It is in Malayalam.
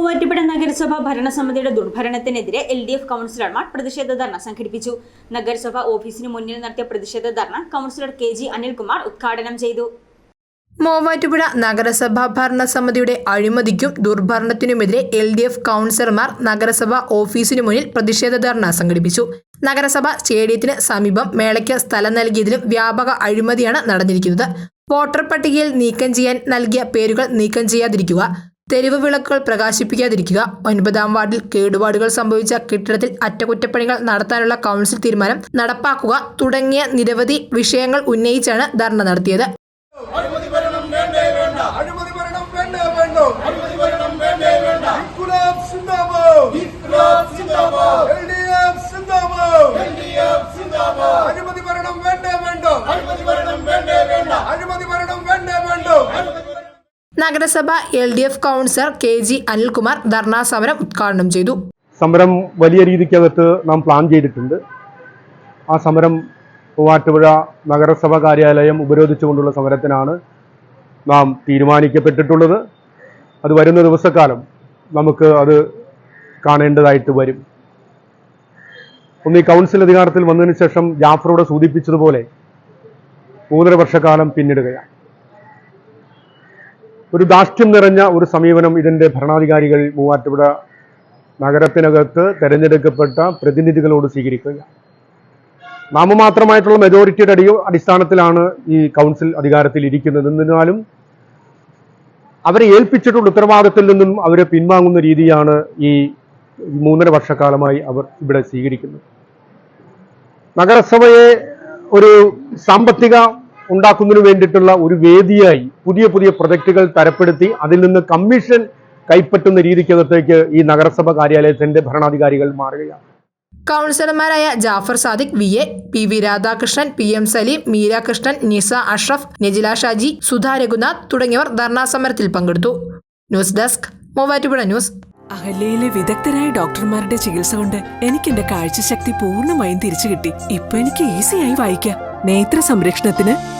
മൂവാറ്റുപുഴ നഗരസഭ ഭരണസമിതിയുടെ ദുർഭരണത്തിനെതിരെ എൽ ഡി എഫ് കൗൺസിലർമാർ പ്രതിഷേധ ധർണ സംഘടിപ്പിച്ചു. നഗരസഭ ഓഫീസിന് മുന്നിൽ നടത്തിയ പ്രതിഷേധ ധർണ കൗൺസിലർ കെ ജി അനിൽകുമാർ ഉദ്ഘാടനം ചെയ്തു. മൂവാറ്റുപുഴ നഗരസഭാ ഭരണസമിതിയുടെ അഴിമതിക്കും ദുർഭരണത്തിനുമെതിരെ എൽ ഡി എഫ് കൗൺസിലർമാർ നഗരസഭ ഓഫീസിനു മുന്നിൽ പ്രതിഷേധ ധർണ സംഘടിപ്പിച്ചു. നഗരസഭ സ്റ്റേഡിയത്തിന് സമീപം മേളയ്ക്ക് സ്ഥലം നൽകിയതിലും വ്യാപക അഴിമതിയാണ് നടന്നിരിക്കുന്നത്. വോട്ടർ പട്ടികയിൽ നീക്കം ചെയ്യാൻ നൽകിയ പേരുകൾ നീക്കം ചെയ്യാതിരിക്കുക. തെരുവ് വിളക്കുകൾ പ്രകാശിപ്പിക്കാതിരിക്കുക. ഒൻപതാം വാർഡിൽ കേടുപാടുകൾ സംഭവിച്ച കെട്ടിടത്തിൽ അറ്റകുറ്റപ്പണികൾ നടത്താനുള്ള കൗൺസിൽ തീരുമാനം നടപ്പാക്കുക തുടങ്ങിയ നിരവധി വിഷയങ്ങൾ ഉന്നയിച്ചാണ് ധർണ നടത്തിയത്. അഴിമതി ഭരണം വേണ്ടേ വേണ്ട. നഗരസഭ L D F councillor K G Anilkumar dharna സമരം ഉദ്ഘാടനം ചെയ്തു. സമരം വലിയ രീതിക്കകത്ത് നാം പ്ലാൻ ചെയ്തിട്ടുണ്ട്. ആ സമരം മൂവാറ്റുപുഴ നഗരസഭ കാര്യാലയം ഉപരോധിച്ചുകൊണ്ടുള്ള സമരത്തിനാണ് നാം തീരുമാനിക്കപ്പെട്ടിട്ടുള്ളത്. അത് വരുന്ന ദിവസക്കാലം നമുക്ക് അത് കാണേണ്ടതായിട്ട് വരും. ഒന്ന് ഈ കൗൺസിൽ അധികാരത്തിൽ വന്നതിന് ശേഷം ജാഫറോട് സൂചിപ്പിച്ചതുപോലെ മൂന്നര വർഷക്കാലം പിന്നിടുകയാണ്. ഒരു ദാഷ്ട്യം നിറഞ്ഞ ഒരു സമീപനം ഇതിന്റെ ഭരണാധികാരികൾ മൂവാറ്റുപുഴ നഗരത്തിനകത്ത് തെരഞ്ഞെടുക്കപ്പെട്ട പ്രതിനിധികളോട് സ്വീകരിക്കുക നാമമാത്രമായിട്ടുള്ള മെജോറിറ്റിയുടെ അടി അടിസ്ഥാനത്തിലാണ് ഈ കൗൺസിൽ അധികാരത്തിൽ ഇരിക്കുന്നത്. എന്നിരുന്നാലും അവരെ ഏൽപ്പിച്ചിട്ടുള്ള ഉത്തരവാദിത്തത്തിൽ നിന്നും അവരെ പിൻവാങ്ങുന്ന രീതിയാണ് ഈ മൂന്നര വർഷക്കാലമായി അവർ ഇവിടെ സ്വീകരിക്കുന്നത്. നഗരസഭയെ ഒരു സാമ്പത്തിക ഉണ്ടാക്കുന്നതിന് വേണ്ടിയിട്ടുള്ള ഒരു വേദിയായി പുതിയ പുതിയ പ്രൊജക്ടുകൾ തരപ്പെടുത്തി അതിൽ നിന്ന് കമ്മീഷൻ കൈപ്പറ്റുന്ന രീതിക്കകത്തേക്ക് ഈ നഗരസഭ കാര്യാലയത്തിന്റെ ഭരണാധികാരികൾ മാറുകയാണ്. കൗൺസിലർമാരായ Jafar Sadiq V. A. P. V. Radhakrishnan P. M. Saleem Meerakrishnan Nisa Ashraf Nejila Shaji Sudha Raghunath തുടങ്ങിയവർ ധർണാ സമരത്തിൽ പങ്കെടുത്തു. News desk Muvattupuzha news. അഹല്യയിലെ വിദഗ്ധരായ ഡോക്ടർമാരുടെ ചികിത്സ കൊണ്ട് എനിക്ക് എന്റെ കാഴ്ചശക്തി പൂർണമായും തിരിച്ചു കിട്ടി. ഇപ്പൊ എനിക്ക് ഈസിയായി വായിക്കാം. നേത്ര സംരക്ഷണത്തിന്